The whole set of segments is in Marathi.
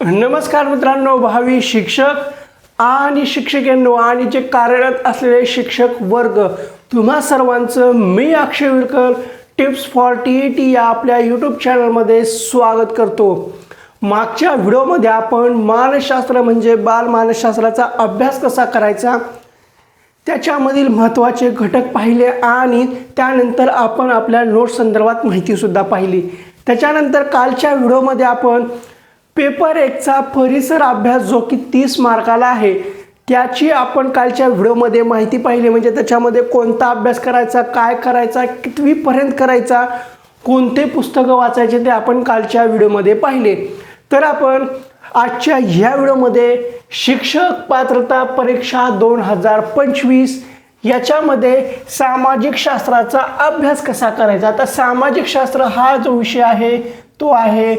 नमस्कार मित्रांनो भावी शिक्षक आणि शिक्षकांनो आणि जे कार्यरत असलेले शिक्षक वर्ग तुम्हा सर्वांचं मी Akshay Virkar tips for T E T या आपल्या यूट्यूब चॅनलमध्ये स्वागत करतो. मागच्या व्हिडिओमध्ये आपण मानसशास्त्र म्हणजे बाल मानसशास्त्राचा अभ्यास कसा करायचा त्याच्यामधील महत्त्वाचे घटक पाहिले आणि त्यानंतर आपण आपल्या नोट्स संदर्भात माहितीसुद्धा पाहिली. त्याच्यानंतर कालच्या व्हिडिओमध्ये आपण पेपर एकचा परिसर अभ्यास जो की तीस मार्काला आहे त्याची आपण कालच्या व्हिडिओमध्ये माहिती पाहिली. म्हणजे त्याच्यामध्ये कोणता अभ्यास करायचा काय करायचा कितवीपर्यंत करायचा कोणते पुस्तकं वाचायचे ते आपण कालच्या व्हिडिओमध्ये पाहिले. तर आपण आजच्या ह्या व्हिडिओमध्ये शिक्षक पात्रता परीक्षा दोन हजार पंचवीस याच्यामध्ये सामाजिक शास्त्राचा अभ्यास कसा करायचा? आता सामाजिक शास्त्र हा जो विषय आहे तो आहे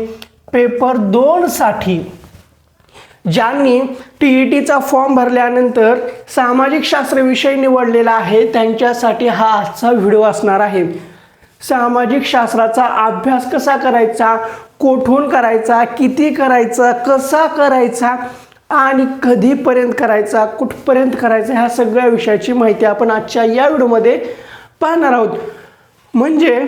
पेपर दोनसाठी ज्यांनी टी ई टीचा फॉर्म भरल्यानंतर सामाजिक शास्त्र विषय निवडलेला आहे त्यांच्यासाठी हा आजचा व्हिडिओ असणार आहे. सामाजिक शास्त्राचा अभ्यास कसा करायचा कोठून करायचा किती करायचा कसा करायचा आणि कधीपर्यंत करायचा कुठपर्यंत करायचा ह्या सगळ्या विषयाची माहिती आपण आजच्या या व्हिडिओमध्ये पाहणार आहोत. म्हणजे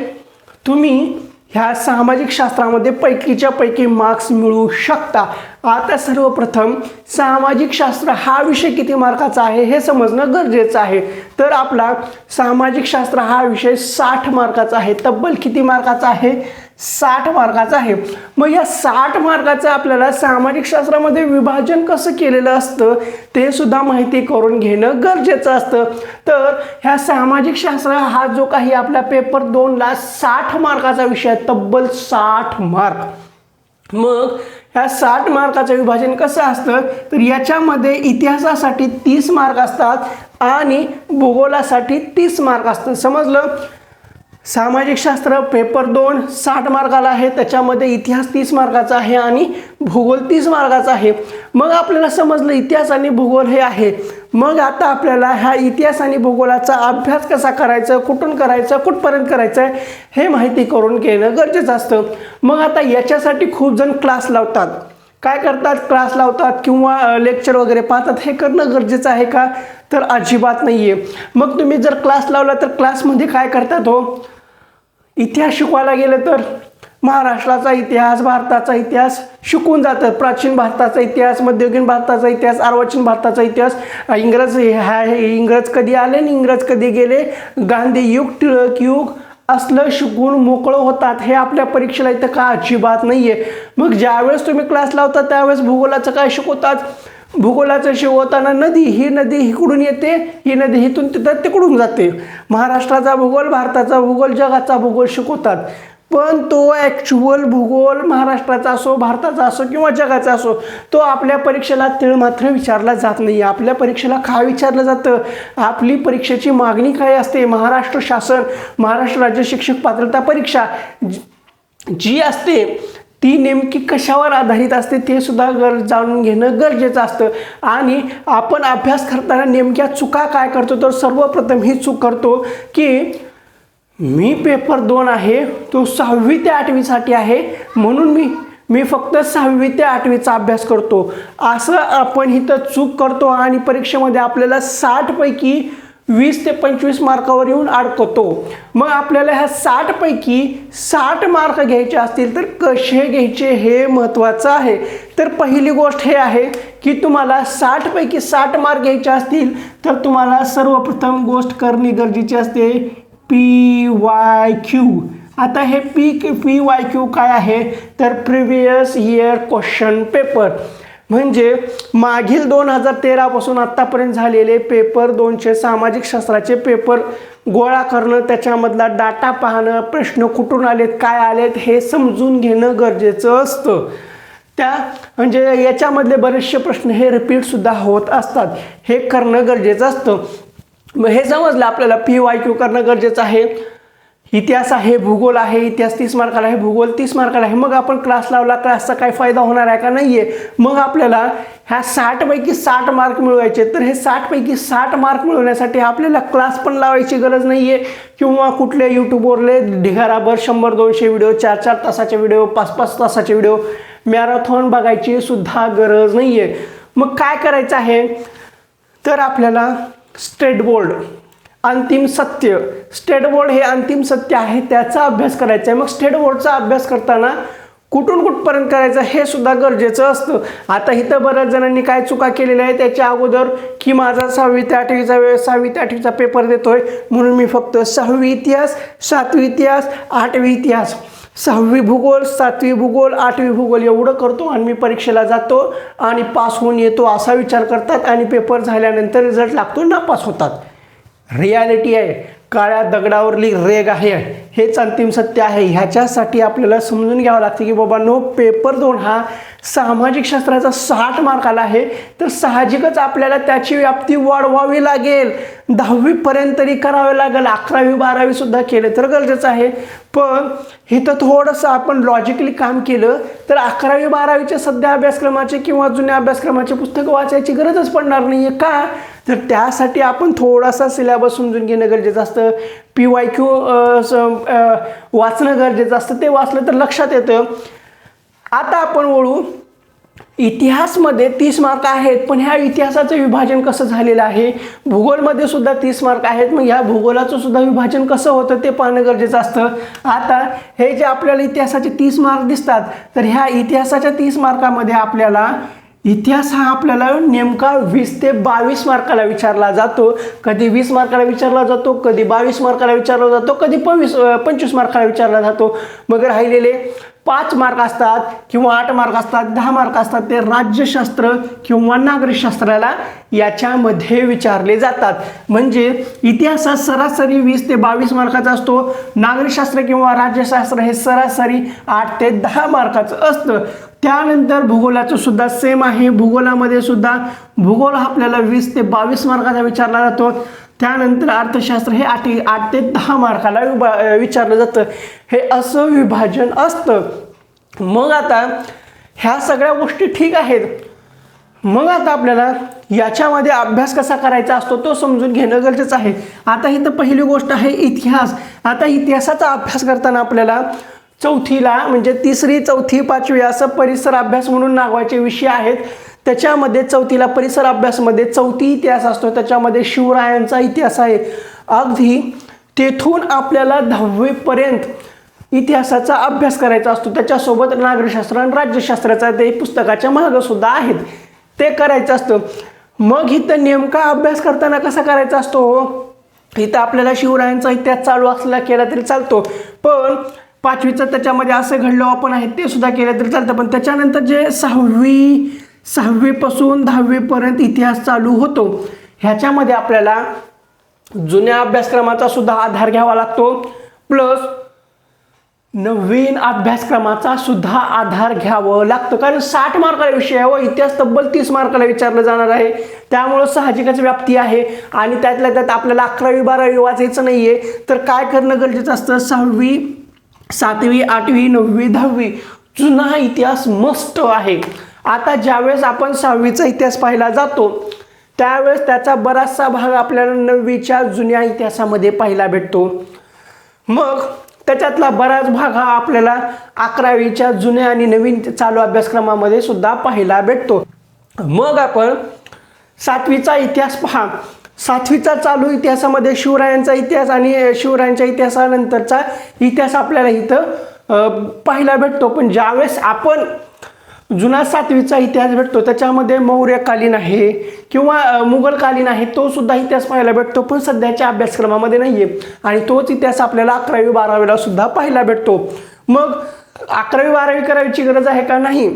तुम्ही ह्या सामाजिक शास्त्रामध्ये पैकीच्या पैकी मार्क्स मिळू शकता. आता सर्वप्रथम सामाजिक शास्त्र हा विषय किती मार्काचा आहे हे समजणं गरजेचं आहे. तर आपला सामाजिक शास्त्र हा विषय साठ मार्काचा आहे. तब्बल किती मार्काचा आहे? साठ मार्काचा आहे. मग या साठ मार्काचं आपल्याला सामाजिक शास्त्रामध्ये विभाजन कसं केलेलं असतं ते सुद्धा माहिती करून घेणं गरजेचं असतं. तर ह्या सामाजिक शास्त्र हा जो काही आपला पेपर दोनला साठ मार्काचा विषय आहे तब्बल साठ मार्क. मग ह्या साठ मार्काचं विभाजन कसं असतं तर याच्यामध्ये इतिहासासाठी तीस मार्क असतात आणि भूगोलासाठी तीस मार्क असतात. समजलं? सामाजिक शास्त्र पेपर दोन साठ मार्काला आहे. त्याच्यामध्ये इतिहास तीस मार्काचा आहे आणि भूगोल तीस मार्काचा आहे. मग आपल्याला समजलं इतिहास आणि भूगोल हे आहे. मग आता आपल्याला ह्या इतिहास आणि भूगोलाचा अभ्यास कसा करायचा कुठून करायचा कुठपर्यंत करायचं आहे हे माहिती करून घेणं गरजेचं असतं. मग आता याच्यासाठी खूप जण क्लास लावतात. काय करतात? क्लास लावतात किंवा लेक्चर वगैरे पाहतात. हे करणं गरजेचं आहे का? तर अजिबात नाही आहे मग तुम्ही जर क्लास लावला तर क्लासमध्ये काय करतात हो? इतिहास शिकवायला गेलं तर महाराष्ट्राचा इतिहास भारताचा इतिहास शिकून जातात. प्राचीन भारताचा इतिहास मध्ययुगीन भारताचा इतिहास अर्वाचीन भारताचा इतिहास. इंग्रज ह्या इंग्रज कधी आले आणि इंग्रज कधी गेले? गांधी युग टिळक युग असलं शिकून मोकळं होतात हे आपल्या परीक्षेला इथं का अजिबात नाही आहे मग ज्यावेळेस तुम्ही क्लास लावता त्यावेळेस भूगोलाचं काय शिकवतात? भूगोलाचं शिकवताना नदी ही नदी इकडून येते ही नदी इथून तिथं तिकडून जाते. महाराष्ट्राचा भूगोल भारताचा भूगोल जगाचा भूगोल शिकवतात. पण तो ॲक्च्युअल भूगोल महाराष्ट्राचा असो भारताचा असो किंवा जगाचा असो तो आपल्या परीक्षेला तिळ मात्र विचारला जात नाही. आपल्या परीक्षेला का विचारलं जातं? आपली परीक्षेची मागणी काय असते? महाराष्ट्र शासन महाराष्ट्र राज्य शिक्षक पात्रता परीक्षा जी- जी असते ती नेमकी कशावर आधारित असते ते सुद्धा गर जाणून घेणं गरजेचं असतं. आणि आपण अभ्यास करताना नेमक्या चुका काय करतो? तर सर्वप्रथम ही चूक करतो की मी पेपर दोन आहे तो सहावी ते आठवीसाठी आहे म्हणून मी मी फक्त सहावी ते आठवीचा अभ्यास करतो. असं आपण इथं चूक करतो आणि परीक्षेमध्ये आपल्याला साठपैकी वीस ते पंचवीस मार्कावर येऊन अडकतो. मग आपल्याला ह्या साठपैकी साठ मार्क घ्यायचे असतील तर कसे घ्यायचे हे महत्त्वाचं आहे. तर पहिली गोष्ट हे आहे की तुम्हाला साठपैकी साठ मार्क घ्यायचे असतील तर तुम्हाला सर्वप्रथम गोष्ट करणे गरजेची असते. पी वाय क्यू आता हे पी पी वाय क्यू काय आहे? तर प्रिव्हियस इयर क्वेश्चन पेपर म्हणजे मागील दोन हजार तेरापासून आत्तापर्यंत झालेले पेपर दोनशे सामाजिक शास्त्राचे पेपर गोळा करणं त्याच्यामधला डाटा पाहणं प्रश्न कुठून आलेत काय आलेत हे समजून घेणं गरजेचं असतं. त्या म्हणजे याच्यामधले बरेचसे प्रश्न हे रिपीटसुद्धा होत असतात. हे करणं गरजेचं असतं. मग हे समजलं आपल्याला पी वाय क्यू करणं गरजेचं आहे. इतिहास आहे भूगोल आहे इतिहास तीस मार्काला आहे भूगोल तीस मार्काला आहे. मग आपण क्लास लावला क्लासचा काय फायदा होणार आहे का? नाही आहे मग आपल्याला ह्या साठपैकी साठ मार्क मिळवायचे. तर हे साठपैकी साठ मार्क मिळवण्यासाठी आपल्याला क्लास पण लावायची गरज नाही आहे किंवा कुठल्या यूट्यूबवरले ढिगाराभर शंभर दोनशे व्हिडिओ चार चार तासाचे व्हिडिओ पाच पाच तासाचे व्हिडिओ मॅरेथॉन बघायची सुद्धा गरज नाही आहे मग काय करायचं आहे? तर आपल्याला स्टेट बोर्ड अंतिम सत्य. स्टेट बोर्ड हे अंतिम सत्य आहे त्याचा अभ्यास करायचा आहे. मग स्टेट बोर्डचा अभ्यास करताना कुठून कुठपर्यंत करायचं हे सुद्धा गरजेचं असतं. आता इथं बऱ्याच जणांनी काय चुका केलेल्या आहे त्याच्या अगोदर की माझा सहावी ते आठवीचा वेळ सहावी ते आठवीचा पेपर देतोय म्हणून मी फक्त सहावी इतिहास सातवी इतिहास आठवी इतिहास. सहावी भूगोल सातवी भूगोल आठवी भूगोल एवढं करतो आणि मी परीक्षेला जातो आणि पास होऊन येतो असा विचार करतात आणि पेपर झाल्यानंतर रिझल्ट लागतो नापास होतात. रियालिटी आहे काळ्या दगडावरली रेग आहे. हेच अंतिम सत्य आहे. ह्याच्यासाठी आपल्याला समजून घ्यावं लागतं की बाबा नो पेपर दोन हा सामाजिक शास्त्राचा साठ मार्क आला आहे. तर साहजिकच आपल्याला त्याची व्याप्ती वाढवावी लागेल. दहावीपर्यंत तरी करावे लागेल. अकरावी बारावी सुद्धा केले तर गरजेचं आहे. पण इथं थोडंसं आपण लॉजिकली काम केलं तर अकरावी बारावीच्या सध्या अभ्यासक्रमाचे किंवा जुन्या अभ्यासक्रमाचे पुस्तकं वाचायची गरजच पडणार नाही आहे का? तर त्यासाठी आपण थोडासा सिलेबस समजून घेणं गरजेचं असतं. पी वाय क्यू वाचणं गरजेचं असतं. ते वाचलं तर लक्षात येतं. आता आपण वळू. इतिहासमध्ये तीस मार्क आहेत पण ह्या इतिहासाचं विभाजन कसं झालेलं आहे? भूगोलमध्ये सुद्धा तीस मार्क आहेत मग ह्या भूगोलाचं सुद्धा विभाजन कसं होतं ते पाहणं गरजेचं असतं. आता हे जे आपल्याला इतिहासाचे तीस मार्क दिसतात तर ह्या इतिहासाच्या तीस मार्कामध्ये आपल्याला इतिहास हा आपल्याला नेमका वीस ते बावीस मार्काला विचारला जातो. कधी वीस मार्काला विचारला जातो कधी बावीस मार्काला विचारला जातो कधी पंचवीस पंचवीस मार्काला विचारला जातो. मग राहिलेले पाच मार्क असतात किंवा आठ मार्क असतात दहा मार्क असतात ते राज्यशास्त्र किंवा नागरिकशास्त्राला याच्यामध्ये विचारले जातात. म्हणजे इतिहासात सरासरी वीस ते बावीस मार्काचा असतो. नागरिकशास्त्र किंवा राज्यशास्त्र हे सरासरी आठ ते दहा मार्काचं असतं. त्यानंतर भूगोलाचं सुद्धा सेम आहे. भूगोलामध्ये सुद्धा भूगोल हा आपल्याला वीस ते बावीस मार्काचा विचारला जातो. त्यानंतर अर्थशास्त्र हे आठ आठ ते दहा मार्काला विभा विचारलं जातं. हे असं विभाजन असतं. मग आता ह्या सगळ्या गोष्टी ठीक आहेत. मग आता आपल्याला याच्यामध्ये अभ्यास कसा करायचा असतो तो समजून घेणं गरजेचं आहे. आता ही तर पहिली गोष्ट आहे इतिहास. आता इतिहासाचा अभ्यास करताना आपल्याला चौथीला म्हणजे तिसरी चौथी पाचवी असं परिसर अभ्यास म्हणून नावाचे विषय आहेत. त्याच्यामध्ये चौथीला परिसर अभ्यासमध्ये चौथी इतिहास असतो. त्याच्यामध्ये शिवरायांचा इतिहास आहे. अगदी तेथून आपल्याला दहावीपर्यंत इतिहासाचा अभ्यास करायचा असतो. त्याच्यासोबत नागरिकशास्त्र आणि राज्यशास्त्राचा ते पुस्तकाच्या मागंसुद्धा आहेत. ते करायचं असतं. मग इथं नेमका अभ्यास करताना कसा करायचा असतो? इथं आपल्याला शिवरायांचा इतिहास चालू असला केला तरी चालतो. पण पाचवीचं त्याच्यामध्ये असं घडलं आपण आहे ते सुद्धा केलं तरी चालतं. पण त्याच्यानंतर जे सहावी सहावीपासून दहावीपर्यंत इतिहास चालू होतो ह्याच्यामध्ये आपल्याला जुन्या अभ्यासक्रमाचा सुद्धा आधार घ्यावा लागतो. प्लस नवीन अभ्यासक्रमाचा सुद्धा आधार घ्यावं लागतं. कारण साठ मार्काला विषय आहे व इतिहास तब्बल तीस मार्काला विचारलं जाणार आहे. त्यामुळं साहजिकच व्याप्ती आहे. आणि त्यातल्या त्यात आपल्याला अकरावी बारावी वाचायचं नाही आहे तर काय करणं गरजेचं असतं? सहावी सातवी आठवी नववी दहावी जुना इतिहास मस्त आहे. आता ज्यावेळेस आपण सहावीचा इतिहास पाहिला जातो त्यावेळेस त्याचा बराचसा भाग आपल्याला नववीच्या जुन्या इतिहासामध्ये पाहायला भेटतो. मग त्याच्यातला बराच भाग हा आपल्याला अकरावीच्या जुन्या आणि नवीन चालू अभ्यासक्रमामध्ये सुद्धा पाहायला भेटतो. मग आपण सातवीचा इतिहास पहा. सातवीचा चालू इतिहासामध्ये शिवरायांचा इतिहास आणि शिवरायांच्या इतिहासानंतरचा इतिहास आपल्याला इथं पाहायला भेटतो. पण ज्यावेळेस आपण जुना सातवीचा इतिहास भेटतो त्याच्यामध्ये मौर्यकालीन आहे किंवा मुघलकालीन आहे तो सुद्धा इतिहास पाहायला भेटतो पण सध्याच्या अभ्यासक्रमामध्ये नाही आहे आणि तोच इतिहास आपल्याला अकरावी बारावीला सुद्धा पाहायला भेटतो. मग अकरावी बारावी करायची गरज आहे का? नाही.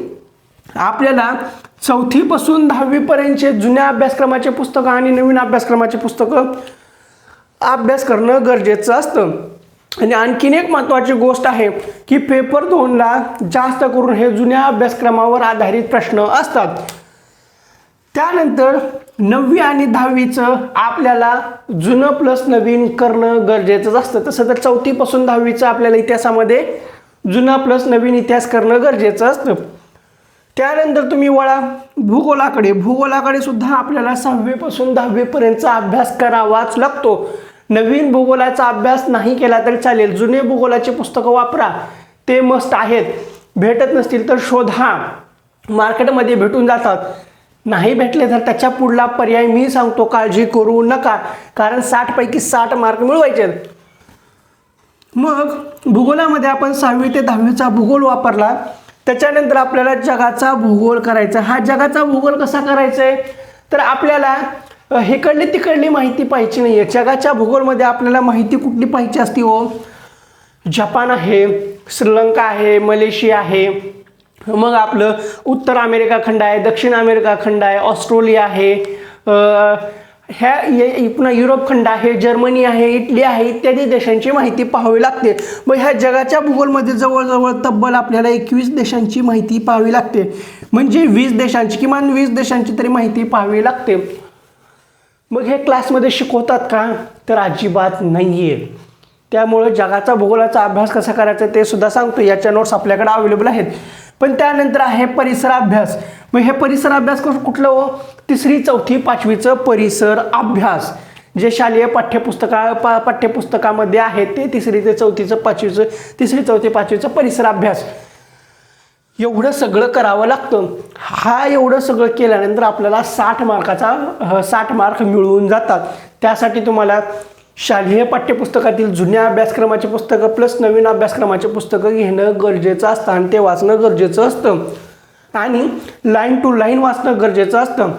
आपल्याला चौथीपासून दहावीपर्यंतचे जुन्या अभ्यासक्रमाचे पुस्तकं आणि नवीन अभ्यासक्रमाचे पुस्तकं अभ्यास करणं गरजेचं असतं. आणि आणखीन एक महत्त्वाची गोष्ट आहे की पेपर दोनला जास्त करून हे जुन्या अभ्यासक्रमावर आधारित प्रश्न असतात. त्यानंतर नववी आणि दहावीचं आपल्याला जुनं प्लस नवीन करणं गरजेचंच असतं. तसं तर चौथीपासून दहावीचं आपल्याला इतिहासामध्ये जुना प्लस नवीन इतिहास करणं गरजेचं असतं. त्यानंतर तुम्ही वळा. भूगोलाकडे. भूगोलाकडे सुद्धा आपल्याला सहावीपासून दहावीपर्यंतचा अभ्यास करावाच लागतो. नवीन भूगोलाचा अभ्यास नाही केला तरी चालेल. जुने भूगोलाचे पुस्तकं वापरा. ते मस्त आहेत. भेटत नसतील तर शोधा. मार्केटमध्ये भेटून जातात. नाही भेटले तर त्याच्या पुढला पर्याय मी सांगतो. काळजी करू नका. कारण साठपैकी साठ मार्क मिळवायचे. आहेत. मग भूगोलामध्ये आपण सहावी ते दहावीचा भूगोल वापरला. त्याच्यानंतर आपल्याला जगाचा भूगोल करायचा. हा जगाचा भूगोल कसा करायचा आहे तर आपल्याला हेकडली हिकडली तिकडली माहिती पाहिजे नाही आहे जगाच्या भूगोलमध्ये आपल्याला माहिती कुठली पाहिजे असती हो? जपान आहे श्रीलंका आहे मलेशिया आहे. मग आपलं उत्तर अमेरिका खंड आहे दक्षिण अमेरिका खंड आहे ऑस्ट्रेलिया आहे ह्या ये- पुन्हा युरोप खंड आहे जर्मनी आहे इटली आहे इत्यादी देशांची माहिती पाहावी लागते. मग ह्या जगाच्या भूगोलमध्ये जवळजवळ तब्बल आपल्याला एकवीस देशांची माहिती पाहावी लागते. म्हणजे वीस देशांची किमान वीस देशांची तरी माहिती पाहावी लागते. मग हे क्लासमध्ये शिकवतात का? तर अजिबात नाही आहे त्यामुळे जगाचा भूगोलाचा अभ्यास कसा करायचा ते सुद्धा सांगतो. याच्या नोट्स आपल्याकडे अवेलेबल आहेत. पण त्यानंतर आहे परिसर अभ्यास मग हे परिसर अभ्यास कुठलं हो? तिसरी चौथी पाचवीचं परिसर अभ्यास. जे शालेय पाठ्यपुस्तका पा पाठ्यपुस्तकामध्ये आहे ते तिसरी ते चौथीचं पाचवीचं तिसरी चौथी पाचवीचं परिसर अभ्यास. एवढं सगळं करावं लागतं. हा एवढं सगळं केल्यानंतर आपल्याला साठ मार्काचा साठ मार्क मिळवून जातात. त्यासाठी तुम्हाला शालेय पाठ्यपुस्तकातील जुन्या अभ्यासक्रमाची पुस्तकं प्लस नवीन अभ्यासक्रमाचे पुस्तकं घेणं गरजेचं असतं आणि ते वाचणं गरजेचं असतं. आणि लाईन टू लाईन वाचणं गरजेचं असतं.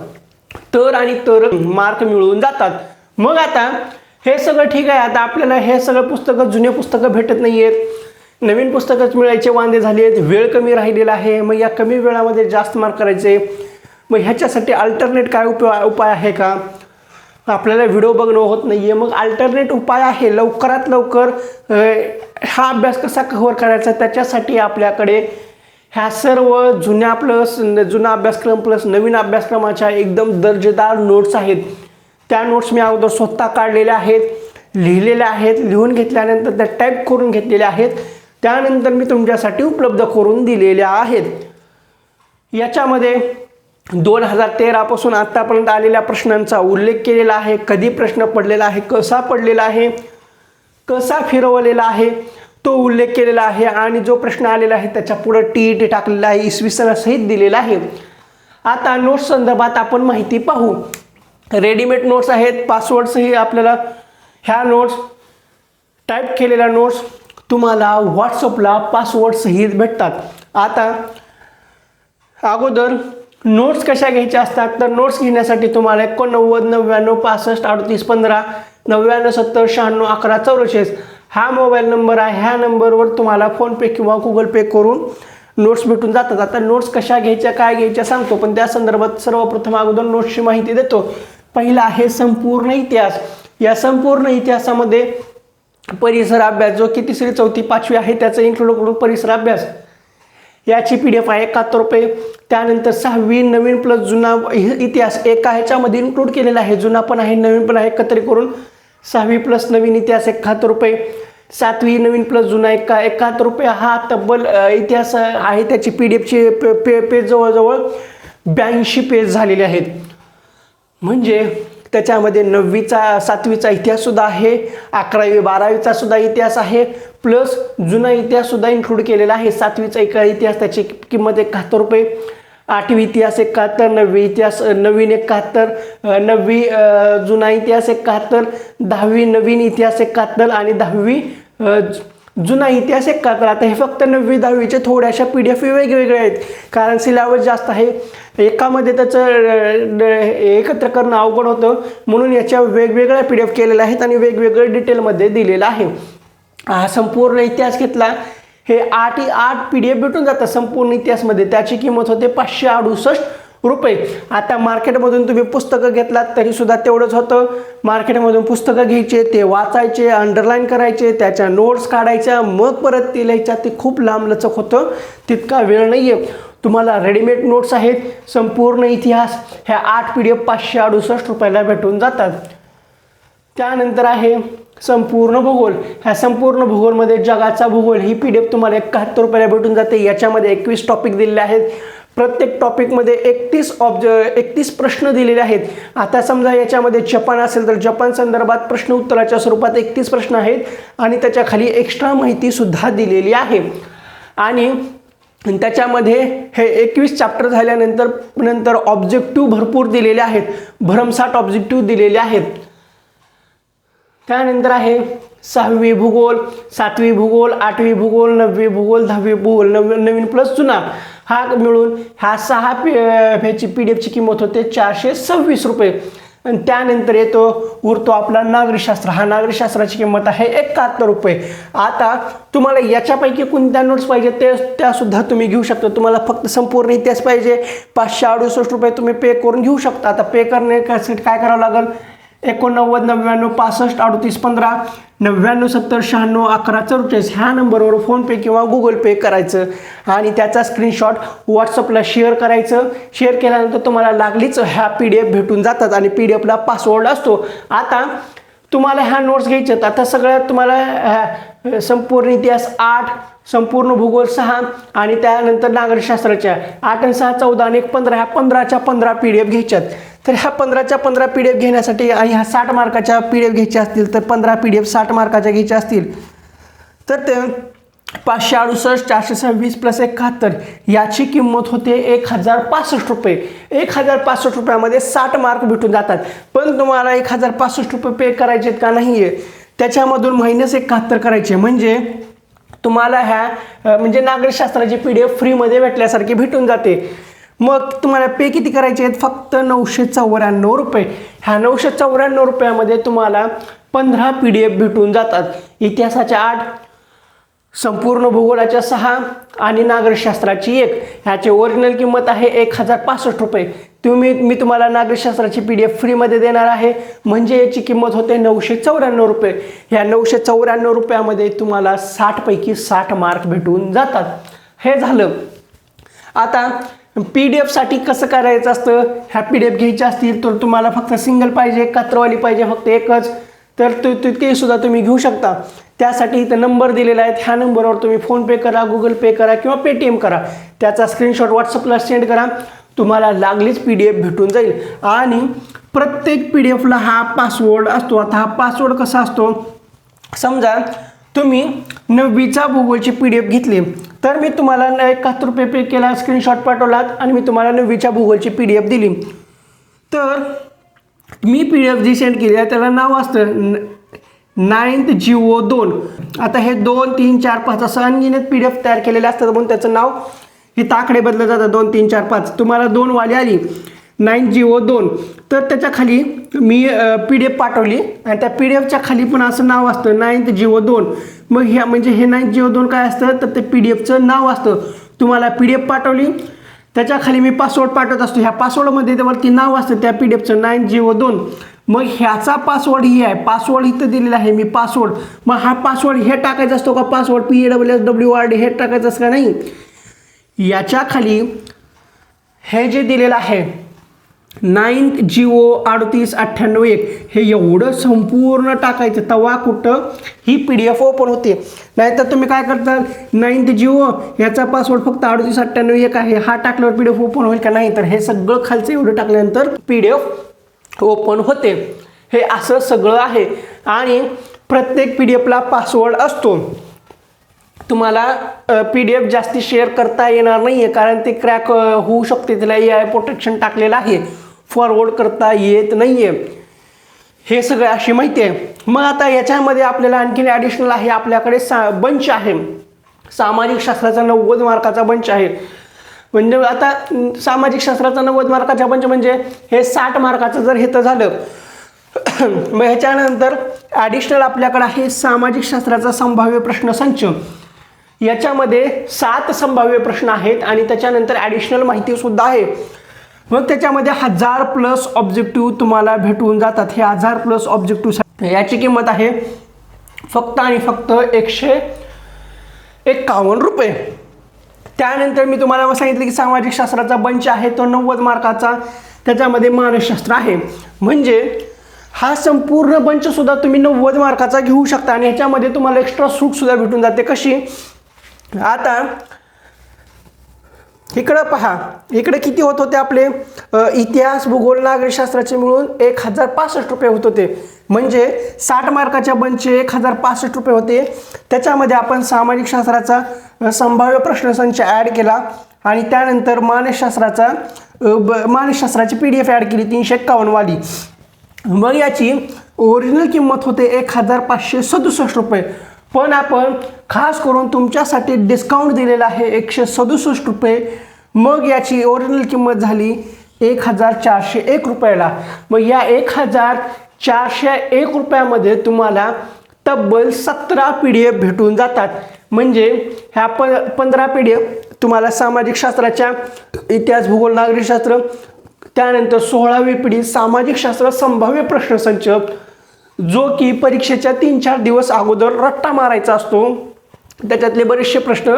तर आणि तर मार्क मिळवून जातात. मग आता हे सगळं ठीक आहे. आता आपल्याला हे सगळं पुस्तकं जुने पुस्तकं भेटत नाही आहेत नवीन पुस्तकंच मिळायचे वांदे झाले आहेत वेळ कमी राहिलेला आहे. मग या कमी वेळामध्ये जास्त मार्क करायचे. मग ह्याच्यासाठी अल्टरनेट काय उपाय उपाय आहे का? आपल्याला व्हिडिओ बघणं होत नाही आहे मग अल्टरनेट उपाय आहे. लवकरात लवकर हा अभ्यास कसा कव्हर करायचा? त्याच्यासाठी आपल्याकडे ह्या सर्व जुन्या प्लस जुना अभ्यासक्रम प्लस नवीन अभ्यासक्रमाच्या एकदम दर्जेदार नोट्स आहेत. त्या नोट्स मी अगोदर स्वतः काढलेल्या आहेत लिहिलेल्या आहेत लिहून घेतल्यानंतर त्या टाईप करून घेतलेल्या आहेत. त्यानंतर मी तुमच्यासाठी उपलब्ध करून दिलेल्या आहेत. याच्यामध्ये दोन हजार तेरापासून आत्तापर्यंत आलेल्या प्रश्नांचा उल्लेख केलेला आहे. कधी प्रश्न पडलेला आहे कसा पडलेला आहे कसा फिरवलेला आहे तो उल्लेख केलेला आहे आणि जो प्रश्न आलेला आहे त्याच्या पुढं टी टी टाकलेला आहे इसवी सहित दिलेला आहे. आता नोट्स संदर्भात आपण माहिती पाहू. रेडीमेड नोट्स आहेत पासवर्डसही आपल्याला ह्या नोट्स टाईप केलेल्या नोट्स तुम्हाला व्हॉट्सअपला पासवर्डसहित भेटतात. आता अगोदर नोट्स कशा घ्यायच्या असतात? तर नोट्स घेण्यासाठी तुम्हाला एकोणनव्वद नव्याण्णव पासष्ट अडतीस पंधरा नव्याण्णव सत्तर शहाण्णव अकरा चौरशेस हा मोबाईल नंबर आहे ह्या नंबरवर तुम्हाला फोनपे किंवा गुगल पे करून नोट्स भेटून जातात. आता नोट्स कशा घ्यायच्या काय घ्यायच्या सांगतो पण त्या संदर्भात सर्वप्रथम अगोदर नोट्सची माहिती देतो. पहिला आहे संपूर्ण इतिहास. या संपूर्ण इतिहासामध्ये परिसर अभ्यास जो की तिसरी चौथी पाचवी आहे त्याचा इन्क्लूड करून परिसर अभ्यास. याची पी डी एफ आहे एकाहत्तर रुपये. त्यानंतर सहावी नवीन प्लस जुना इतिहास एका ह्याच्यामध्ये इन्क्लूड केलेला आहे. जुना पण आहे नवीन पण आहे एकत्रित करून सहावी प्लस नवीन इतिहास एकाहत्तर रुपये. सातवी नवीन प्लस जुना एका एकाहत्तर रुपये हा तब्बल इतिहास आहे. त्याची पी डी एफची पे पे पेज जवळजवळ ब्याऐंशी पेज झालेले आहेत. म्हणजे त्याच्यामध्ये नववीचा सातवीचा इतिहाससुद्धा आहे. अकरावी बारावीचा सुद्धा इतिहास आहे. प्लस जुना इतिहाससुद्धा इन्क्लूड केलेला आहे. सातवीचा एका इतिहास त्याची किंमत एकाहत्तर रुपये. आठवी इतिहास एकाहत्तर नववी इतिहास नवीन एकाहत्तर नववी जुना इतिहास एकाहत्तर दहावी नवीन इतिहास एकाहत्तर आणि दहावी जुना इतिहास एकाहत्तर. आता हे फक्त नववी दहावीचे थोड्याशा पी डी एफ वेगवेगळ्या आहेत. कारण सिलेबस जास्त आहे. एकामध्ये त्याचं एकत्र करणं अवघड होतं. म्हणून याच्या वेगवेगळ्या पी डी एफ केलेल्या आहेत आणि वेगवेगळ्या डिटेलमध्ये दिलेलं आहे. हा संपूर्ण इतिहास घेतला. हे आठ आठ पी डी एफ भेटून जातात संपूर्ण इतिहासमध्ये. त्याची किंमत होते पाचशे अडुसष्ट रुपये. आता मार्केटमधून तुम्ही पुस्तकं घेतलात तरीसुद्धा तेवढंच होतं. मार्केटमधून पुस्तकं घ्यायचे ते वाचायचे अंडरलाईन करायचे त्याच्या नोट्स काढायच्या मग परत ते लिहायच्या. ते खूप लांब लचक होतं. तितका वेळ नाही आहे तुम्हाला रेडीमेड नोट्स आहेत. संपूर्ण इतिहास ह्या आठ पी डी एफ पाचशे अडुसष्ट रुपयाला भेटून जातात. त्यानंतर आहे संपूर्ण भूगोल. ह्या संपूर्ण भूगोलमध्ये जगाचा भूगोल ही पी डी एफ तुम्हाला एकाहत्तर रुपयाला भेटून जाते. याच्यामध्ये एकवीस टॉपिक दिलेले आहेत. प्रत्येक टॉपिकमध्ये एकतीस ऑब्ज एकतीस प्रश्न दिलेले आहेत. आता समजा याच्यामध्ये जपान असेल तर जपान संदर्भात प्रश्न उत्तराच्या स्वरूपात एकतीस प्रश्न आहेत आणि त्याच्याखाली एक्स्ट्रा माहितीसुद्धा दिलेली आहे. आणि त्याच्यामध्ये हे एकवीस चॅप्टर झाल्यानंतर नंतर ऑब्जेक्टिव्ह भरपूर दिलेले आहेत. भरमसाठ ऑब्जेक्टिव्ह दिलेले आहेत. त्यानंतर आहे सहावी भूगोल सातवी भूगोल आठवी भूगोल नववी भूगोल दहावी भूगोल नव नवीन प्लस जुना. हा मिळून ह्या सहा पी ह्याची पी डी एफची किंमत होते चारशे सव्वीस रुपये. आणि त्यानंतर येतो उरतो आपला नागरिकशास्त्र हा नागरिकशास्त्राची किंमत आहे एकाहत्तर रुपये. आता तुम्हाला याच्यापैकी कोणत्या नोट्स पाहिजे ते त्यासुद्धा तुम्ही घेऊ शकता. तुम्हाला फक्त संपूर्ण इतिहास पाहिजे. पाचशे अडुसष्ट रुपये तुम्ही पे करून घेऊ शकता. आता पे करण्यासाठी काय करावं लागेल? एकोणनव्वद नव्याण्णव पासष्ट अडतीस पंधरा नव्याण्णव सत्तर शहाण्णव अकरा चौवेचाळीस ह्या नंबरवर फोनपे किंवा गुगल पे करायचं. आणि त्याचा स्क्रीनशॉट व्हॉट्सअपला शेअर करायचं. शेअर केल्यानंतर तुम्हाला लागलीच ह्या पी डी एफ भेटून जातात आणि पी डी एफला पासवर्ड असतो. आता तुम्हाला ह्या नोट्स घ्यायच्यात आता सगळ्यात तुम्हाला ह्या संपूर्ण इतिहास आठ संपूर्ण भूगोल सहा आणि त्यानंतर नागरिकशास्त्राच्या आठ आणि सहा चौदा आणि एक पंधरा ह्या पंधराच्या पंधरा पी डी एफ घ्यायच्यात. तर ह्या पंधराच्या पंधरा पी डी एफ घेण्यासाठी आणि ह्या साठ मार्काच्या पी डी एफ घ्यायच्या असतील तर पंधरा पी डी एफ साठ मार्काच्या घ्यायच्या असतील. तर ते पाचशे अडुसष्ट चारशे सव्वीस प्लस एकाहत्तर याची किंमत होते एक हजार पासष्ट रुपये. एक हजार पासष्ट रुपयामध्ये साठ मार्क भेटून जातात. पण तुम्हाला एक हजार पासष्ट रुपये पे करायचे आहेत का नाही आहे त्याच्यामधून महिन्यास एकाहत्तर करायचे. म्हणजे तुम्हाला ह्या म्हणजे नागरिकशास्त्राची पी डी एफ फ्रीमध्ये भेटल्यासारखी भेटून जाते. मग तुम्हाला पे किती करायचे आहेत? फक्त नऊशे चौऱ्याण्णव रुपये. ह्या नऊशे चौऱ्याण्णव रुपयामध्ये तुम्हाला पंधरा पी डी एफ भेटून जातात. इतिहासाच्या आठ संपूर्ण भूगोलाच्या सहा आणि नागरिकशास्त्राची एक. ह्याची ओरिजिनल किंमत आहे एक हजार पासष्ट रुपये. तुम्ही मी तुम्हाला नागरिकशास्त्राची पी डी एफ फ्रीमध्ये देणार आहे. म्हणजे याची किंमत होते नऊशे चौऱ्याण्णव रुपये. ह्या नऊशे चौऱ्याण्णव रुपयामध्ये तुम्हाला साठपैकी साठ मार्क भेटून जातात. हे झालं. आता पी डी एफसाठी कसं करायचं असतं? ह्या पी डी एफ घ्यायच्या असतील तर तुम्हाला फक्त सिंगल पाहिजे कात्रवाली पाहिजे फक्त एकच. तर ते सुद्धा तुम्ही घेऊ शकता. त्यासाठी इथं नंबर दिलेला आहे. ह्या नंबरवर तुम्ही फोनपे करा गुगल पे करा किंवा पेटीएम करा. त्याचा स्क्रीनशॉट व्हॉट्सअपला सेंड करा. तुम्हाला लागलीच पी डी एफ भेटून जाईल. आणि प्रत्येक पी डी एफला हा पासवर्ड असतो. आता हा पासवर्ड कसा असतो? समजा तुम्ही नववीचा भूगोलची पी डी एफ घेतली. तर मी तुम्हाला न- एकाहत्तर रुपये पे केला स्क्रीनशॉट पाठवलात आणि मी तुम्हाला नववीच्या भूगोलची पी डी एफ दिली. तर मी पी डी एफ जी सेंड केली आहे त्याला नाव असतं नाईन्थ जिओ दोन. आता हे दोन तीन चार पाच असं अनगिनत पी डी एफ तयार केलेले असतात म्हणून त्याचं नाव हे ताकडे बदललं जातं दोन तीन चार पाच. तुम्हाला दोन वाली आली. नाईन जिओ दोन. तर त्याच्याखाली मी पी डी एफ पाठवली. आणि त्या पी डी एफच्या खाली पण असं नाव असतं नाईन्थ जिओ दोन. मग ह्या म्हणजे हे नाईन्थ जिओ दोन काय असतं? तर ते पी डी एफचं नाव असतं. तुम्हाला पी डी एफ पाठवली. त्याच्याखाली मी पासवर्ड पाठवत असतो. ह्या पासवर्डमध्ये त्यावरती नाव असतं त्या पी डी एफचं नाईन जिओ दोन. मग ह्याचा पासवर्ड ही आहे. पासवर्ड इथं दिलेला आहे मी पासवर्ड मग हा पासवर्ड हे टाकायचा असतो का password P A W S W R D हे टाकायचं असं का नाही? याच्या खाली हे जे दिलेलं आहे नाईन्थ जिओ अडतीस अठ्ठ्याण्णव एक. हे एवढं संपूर्ण टाकायचं. तवा कुठं? ही पी डी एफ ओपन होते. नाहीतर तुम्ही काय करताल? नाईन्थ जिओ याचा पासवर्ड फक्त अडतीस अठ्ठ्याण्णव एक आहे. हा टाकल्यावर पी डी एफ ओपन होईल का नाही? तर हे सगळं खालचं एवढं टाकल्यानंतर पी डी एफ ओपन होते. हे असं सगळं आहे. आणि प्रत्येक पी डी एफला पासवर्ड असतो. तुम्हाला पी डी एफ जास्ती शेअर करता येणार नाही आहे कारण ते क्रॅक होऊ शकते. त्याला ए आय प्रोटेक्शन टाकलेलं आहे. फॉरवर्ड करता येत नाही आहे हे सगळं अशी माहिती आहे. मग आता याच्यामध्ये आपल्याला आणखीन ॲडिशनल आहे आपल्याकडे सा बंच आहे. सामाजिक शास्त्राचा नव्वद मार्काचा बंच आहे. म्हणजे आता सामाजिक शास्त्राचा नव्वद मार्काचा बंच म्हणजे हे साठ मार्काचं जर हे तर झालं. मग ह्याच्यानंतर ॲडिशनल आपल्याकडे आहे सामाजिक शास्त्राचा संभाव्य प्रश्न संच. याच्यामध्ये सात संभाव्य प्रश्न आहेत आणि त्याच्यानंतर ॲडिशनल माहितीसुद्धा आहे. मग त्याच्यामध्ये हजार प्लस ऑब्जेक्टिव्ह तुम्हाला भेटून जातात. हे हजार प्लस ऑब्जेक्टिव्ह याची किंमत आहे फक्त आणि फक्त एकशे एक्कावन्न रुपये. त्यानंतर मी तुम्हाला सांगितलं की सामाजिक शास्त्राचा बंच आहे तो नव्वद मार्काचा. त्याच्यामध्ये मानसशास्त्र आहे. म्हणजे हा संपूर्ण बंच सुद्धा तुम्ही नव्वद मार्काचा घेऊ शकता आणि ह्याच्यामध्ये तुम्हाला एक्स्ट्रा सूट सुद्धा भेटून जाते. कशी? आता इकडं पहा. इकडे किती होत होते आपले? इतिहास भूगोल नागरिकशास्त्राचे मिळून एक हजार पासष्ट रुपये होत होते. म्हणजे साठ मार्काच्या बंचचे एक हजार पासष्ट रुपये होते. त्याच्यामध्ये आपण सामाजिक शास्त्राचा संभाव्य प्रश्नसंच ॲड केला. आणि त्यानंतर मानसशास्त्राचा ब मानसशास्त्राची पी डी एफ ॲड केली तीनशे एक्कावन्नवाली मग याची ओरिजिनल किंमत होते एक हजार पाचशे सदुसष्ट रुपये. पण आपण खास करून तुमच्यासाठी डिस्काउंट दिलेला आहे एकशे सदुसष्ट रुपये. मग याची ओरिजिनल किंमत झाली एक हजार चारशे एक रुपयाला. मग या एक हजार चारशे एक रुपयामध्ये तुम्हाला तब्बल सतरा पी डी एफ भेटून जातात. म्हणजे ह्या प पंधरा पी डी एफ तुम्हाला सामाजिक शास्त्राच्या इतिहास भूगोल नागरिकशास्त्र त्यानंतर सोळावी पिढी सामाजिक शास्त्र संभाव्य प्रश्नसंच जो की परीक्षेच्या तीन चार दिवस अगोदर रट्टा मारायचा असतो. त्याच्यातले बरेचसे प्रश्न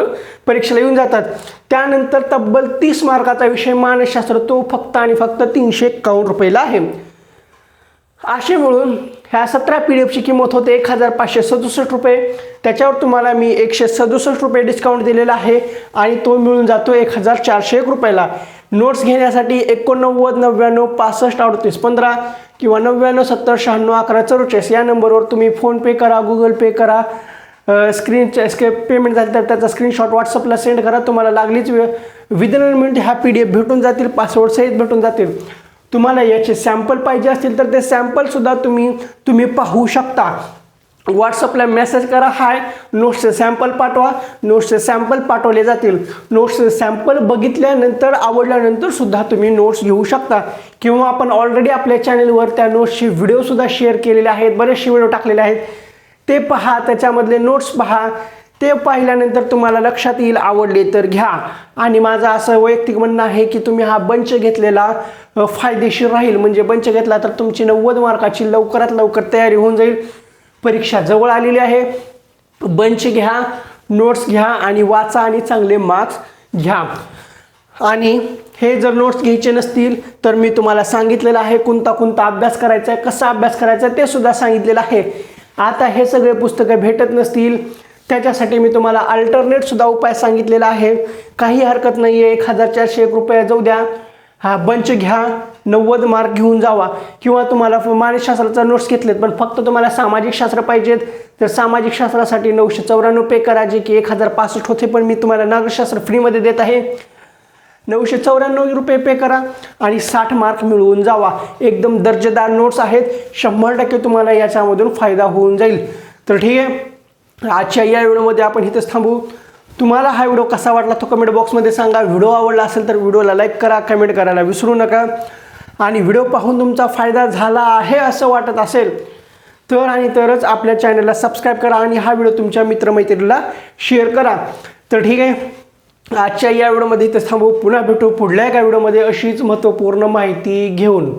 परीक्षेला येऊन जातात. त्यानंतर तब्बल तीस मार्काचा विषय मानसशास्त्र तो फक्त आणि फक्त तीनशे एक्कावन्न रुपयेला आहे. असे मिळून ह्या सतरा पी डी एफची किंमत होते एक हजार पाचशे सदुसष्ट रुपये. त्याच्यावर तुम्हाला मी एकशे सदुसष्ट रुपये डिस्काउंट दिलेला आहे आणि तो मिळून जातो एक हजार चारशे एक रुपयाला. नोट्स घेण्यासाठी एकोणनव्वद नव्याण्णव पासष्ट अडतीस पंधरा किंवा नव्याण्णव सत्तर शहाण्णव अकरा चौचाळीस या नंबरवर तुम्ही फोनपे करा गुगल पे करा. स्क्रीनच्या स्के पेमेंट झाली तर त्याचा स्क्रीनशॉट व्हॉट्सअपला सेंड करा. तुम्हाला लागलीच वेळ. विदिन मिनिट ह्या पी डी एफ भेटून जातील पासवर्ड सहित भेटून जातील. तुम्हाला याचे सॅम्पल पाहिजे असतील तर ते सॅम्पलसुद्धा तुम्ही तुम्ही पाहू शकता. व्हॉट्सअपला मेसेज करा. हाय नोट्सचे सॅम्पल पाठवा. नोट्सचे सॅम्पल पाठवले जातील. नोट्सचे सॅम्पल बघितल्यानंतर आवडल्यानंतर सुद्धा तुम्ही नोट्स घेऊ शकता. किंवा आपण ऑलरेडी आपल्या चॅनलवर त्या नोट्सचे व्हिडिओसुद्धा शेअर केलेले आहेत. बरेचसे व्हिडिओ टाकलेले आहेत. ते पहा त्याच्यामधले नोट्स पहा. ते पाहिल्यानंतर तुम्हाला लक्षात येईल आवडले तर घ्या. आणि माझं असं वैयक्तिक म्हणणं आहे की तुम्ही हा बंच घेतलेला फायदेशीर राहील. म्हणजे बंच घेतला तर तुमची नव्वद मार्काची लवकरात लवकर तयारी होऊन जाईल. परीक्षा जवळ आलेली आहे. बंच घ्या नोट्स घ्या आणि वाचा आणि चांगले मार्क्स घ्या. आणि हे जर नोट्स घ्यायचे नसतील तर मी तुम्हाला सांगितलेलं आहे कोणता कोणता अभ्यास करायचा आहे कसा अभ्यास करायचा आहे ते सुद्धा सांगितलेलं आहे. आता हे सगळे पुस्तकं भेटत नसतील. त्याच्यासाठी मी तुम्हाला अल्टरनेटसुद्धा उपाय सांगितलेला आहे. काही हरकत नाही आहे एक हजार चारशे एक रुपये जाऊ द्या. हा बंच घ्या. नव्वद मार्क घेऊन जावा. किंवा तुम्हाला मानसशास्त्राचा नोट्स घेतलेत पण फक्त तुम्हाला सामाजिक शास्त्र पाहिजेत. तर सामाजिक शास्त्रासाठी नऊशे चौऱ्याण्णव पे करा जे की एक हजार पासष्ट होते पण मी तुम्हाला नागरिकशास्त्र फ्रीमध्ये देत आहे. नऊशे चौऱ्याण्णव रुपये पे करा आणि साठ मार्क मिळवून जावा. एकदम दर्जेदार नोट्स आहेत. शंभर टक्के तुम्हाला याच्यामधून फायदा होऊन जाईल. तर ठीक आहे. आजच्या या व्हिडिओमध्ये आपण इथेच थांबू. तुम्हाला हा व्हिडिओ कसा वाटला तो कमेंट बॉक्समध्ये सांगा. व्हिडिओ आवडला असेल तर व्हिडिओला लाईक करा कमेंट करायला विसरू नका. आणि व्हिडिओ पाहून तुमचा फायदा झाला आहे असं वाटत असेल तर आणि तरच आपल्या चॅनलला सबस्क्राईब करा आणि हा व्हिडिओ तुमच्या मित्रमैत्रिणीला शेअर करा. तर ठीक आहे. आजच्या या व्हिडिओमध्ये इथं थांबू. पुन्हा भेटू पुढल्या एका व्हिडिओमध्ये अशीच महत्त्वपूर्ण माहिती घेऊन.